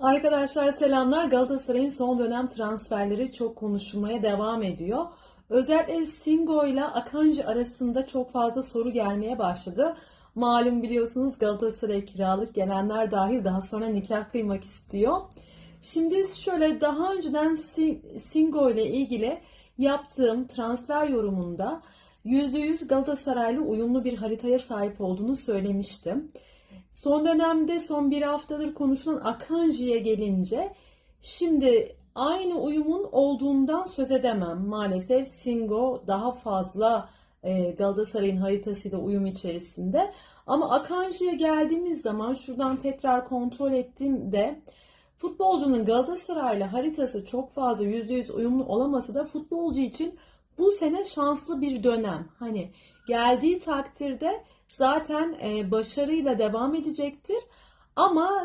Arkadaşlar selamlar. Galatasaray'ın son dönem transferleri çok konuşulmaya devam ediyor. Özellikle Singo ile Akanji arasında çok fazla soru gelmeye başladı. Malum biliyorsunuz Galatasaray kiralık gelenler dahil daha sonra nikah kıymak istiyor. Şimdi şöyle daha önceden Sin- Singo ile ilgili yaptığım transfer yorumunda %100 Galatasaray'la uyumlu bir haritaya sahip olduğunu söylemiştim. Son dönemde son bir haftadır konuşulan Akanji'ye gelince şimdi aynı uyumun olduğundan söz edemem. Maalesef Singo daha fazla e, Galatasaray'ın haritasıyla uyum içerisinde. Ama Akanji'ye geldiğimiz zaman şuradan tekrar kontrol ettiğimde futbolcunun Galatasaray'la haritası çok fazla %100 uyumlu olamasa da futbolcu için bu sene şanslı bir dönem. Hani geldiği takdirde zaten e, başarıyla devam edecektir. Ama